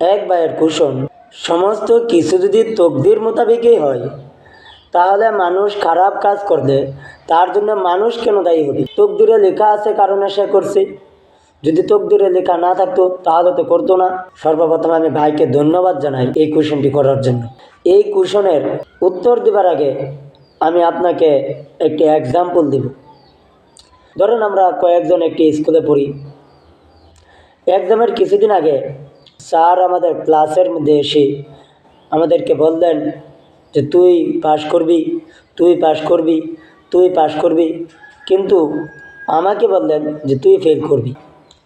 এক ভাইয়ের কুশন সমস্ত কিছু যদি তকদির মোতাবেকই হয়, তাহলে মানুষ খারাপ কাজ করলে তার জন্য মানুষ কেন দায়ী হবে? তকদিরে লেখা আছে কারণে সে করছে। যদি তকদিরে লেখা না থাকতো, তাহলে তো করতো না। সর্বপ্রথম আমি ভাইকে ধন্যবাদ জানাই এই কুশনটি করার জন্য। এই কুশনের উত্তর দেবার আগে আমি আপনাকে একটি এক্সাম্পল দিব। ধরেন আমরা কয়েকজন একটি স্কুলে পড়ি। এক্সামের কিছুদিন আগে স্যার আমাদের ক্লাসের মধ্যে এসে আমাদেরকে বললেন যে, তুই পাশ করবি, তুই পাশ করবি, তুই পাশ করবি। কিন্তু আমাকে বললেন যে, তুই ফেল করবি।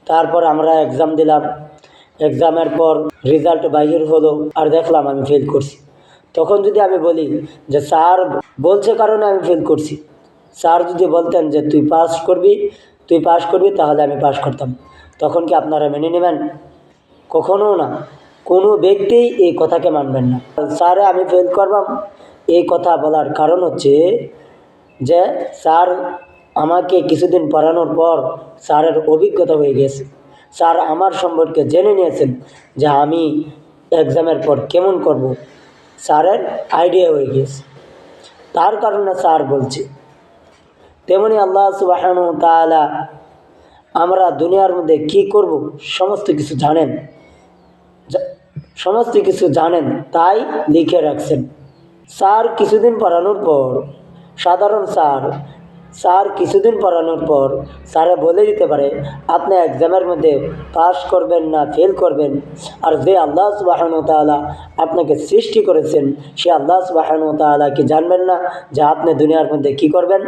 তারপর আমরা এক্সাম দিলাম। এক্সামের পর রেজাল্ট বাহির হলো, আর দেখলাম আমি ফেল করছি। তখন যদি আমি বলি যে, স্যার বলছে কারণে আমি ফেল করছি। স্যার যদি বলতেন যে, তুই পাস করবি, তুই পাস করবি, তাহলে আমি পাস করতাম। তখন কি আপনারা মেনে নেবেন? কখনো না। কোনো ব্যক্তি এই কথাকে মানবেন না। স্যার, আমি ফেল করবাম এই কথা বলার কারণ হচ্ছে যে, স্যার আমাকে কিছুদিন পড়ানোর পর স্যারের অভিজ্ঞতা হয়ে গেছে। স্যার আমার সম্পর্কে জেনে নিয়েছেন যে আমি এক্সামের পর কেমন করব। স্যারের আইডিয়া হয়ে গেছে। তার কারণে স্যার বলছে, তেমনি আল্লাহ সুবাহানু তাআলা আমরা দুনিয়ার মধ্যে কি করব সমস্ত কিছু জানেন। সমস্ত কিছু জানেন তাই লিখে রাখছেন। স্যার কিছুদিন পড়ানোর পর সাধারণ স্যার স্যার কিছুদিন পড়ানোর পর স্যারে বলে দিতে পারে, আপনি এক্সামের মধ্যে পাস করবেন না ফেল করবেন। আর যে আল্লাহ সুবাহানু তাআলা আপনাকে সৃষ্টি করেছেন, সে আল্লাহ সুবাহানু কি জানবেন না যে আপনি দুনিয়ার মধ্যে কি করবেন?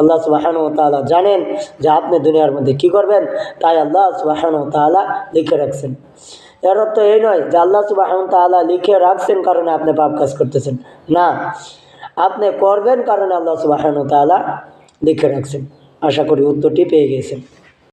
আল্লাহ সুবাহানু তাআলা জানেন যে আপনি দুনিয়ার মধ্যে কি করবেন, তাই আল্লাহ সুবাহানু তাআলা লিখে রাখছেন। এর অর্থ এই নয় যে আল্লাহ সুবাহ তাআলা লিখে রাখছেন কারণে আপনি পাপ কাজ করতেছেন। না, আপনি করবেন কারণে আল্লাহ সুবাহ তাআলা লিখে রাখছেন। আশা করি উত্তরটি পেয়ে গেছেন।